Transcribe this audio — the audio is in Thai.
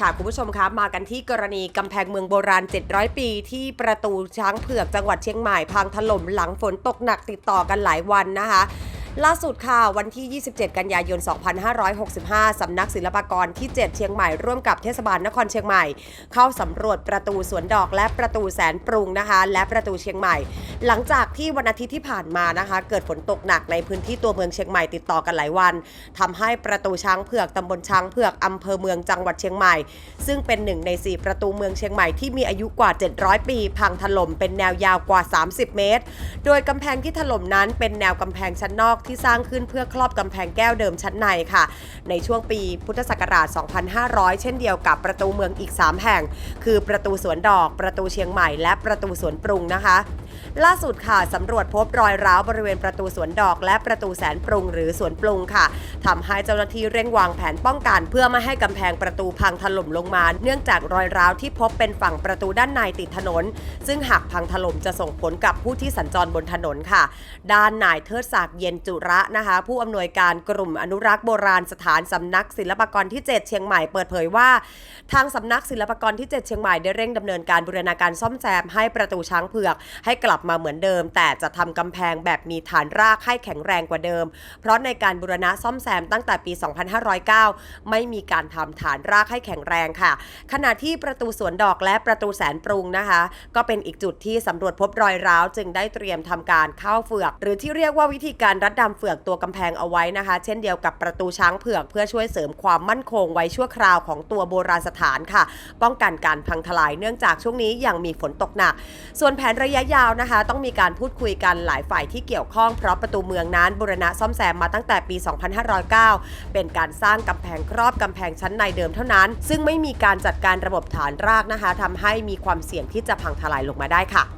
ค่ะคุณผู้ชมคะมากันที่กรณีกำแพงเมืองโบราณ 700 ปี ที่ประตูช้างเผือกจังหวัดเชียงใหม่พังถล่มหลังฝนตกหนักติดต่อกันหลายวันนะคะ ล่าสุดค่ะวันที่ 27 กันยายน 2565 สำนักศิลปากรที่ 7 เชียงใหม่ร่วมกับเทศบาลนครเชียงใหม่ เข้าสำรวจประตูสวนดอกและประตูแสนปรุงนะคะ และประตูเชียงใหม่ หลังจากที่วันอาทิตย์ที่ผ่านมานะคะ เกิดฝนตกหนักในพื้นที่ตัวเมืองเชียงใหม่ติดต่อกันหลายวันทำให้ประตูช้างเผือกตำบลช้างเผือกอำเภอเมืองจังหวัดเชียงใหม่ ซึ่งเป็นหนึ่งใน 4 ประตูเมืองเชียงใหม่ที่มีอายุกว่า 700 ปี พังถล่มเป็นแนวยาวกว่า 30 เมตร โดยกำแพงที่ถล่มนั้นเป็นแนวกำแพงชั้นนอกที่สร้างขึ้นเพื่อครอบกำแพงแก้วเดิมชั้นในค่ะ ในช่วงปีพุทธศักราช 2500 เช่นเดียวกับประตูเมืองอีก 3 แห่ง คือประตูสวนดอก ประตูเชียงใหม่ และประตูสวนปรุงนะคะ ล่าสุดค่ะสำรวจพบรอยร้าวบริเวณประตูสวนดอก และประตูแสนปรุงหรือสวนปรุงค่ะทำให้เจ้าหน้าที่เร่งวางแผนป้องกันเพื่อไม่ให้กำแพงประตูพังถล่มลงมา เนื่องจากรอยร้าวที่พบเป็นฝั่งประตูด้านในติดถนน ซึ่งหากพังถล่มจะส่งผลกับผู้ที่สัญจรบนถนนค่ะ ด้านนายเทิดศักดิ์เย็นจุระนะคะ ผู้อำนวยการกลุ่มอนุรักษ์โบราณสถานสำนักศิลปากรที่ 7 เชียงใหม่เปิดเผยว่า ทางสำนักศิลปากรที่ 7 เชียงใหม่ได้เร่งดำเนินการบูรณาการซ่อมแซมให้ประตูช้างเผือก ให้กลับมาเหมือนเดิม แต่จะทำกำแพงแบบมีฐานรากให้แข็งแรงกว่าเดิม เพราะในการบูรณะซ่อมแซมตั้งแต่ปี 2509 ไม่มีการทำฐานรากให้แข็งแรงค่ะ ขณะที่ประตูสวนดอกและประตูแสนปรุงนะคะ ก็เป็นอีกจุดที่สำรวจพบรอยร้าว จึงได้เตรียมทำการเข้าเฟือก หรือที่เรียกว่าวิธีการรัดดำเฟือกตัวกำแพงเอาไว้นะคะ เช่นเดียวกับประตูช้างเผือก เพื่อช่วยเสริมความมั่นคงไว้ชั่วคราวของตัวโบราณสถานค่ะ ป้องกันการพังทลายเนื่องจากช่วงนี้ยังมีฝนตกหนัก ส่วนแผนระยะยาวนะคะ ต้องมีการพูดคุยกันหลายฝ่ายที่เกี่ยวข้องเพราะประตูเมืองนั้นบูรณะซ่อมแซมมาตั้งแต่ปี 2509 เป็นการสร้างกำแพงครอบกำแพงชั้นในเดิมเท่านั้น ซึ่งไม่มีการจัดการระบบฐานรากนะคะทำให้มีความเสี่ยงที่จะพังทลายลงมาได้ค่ะ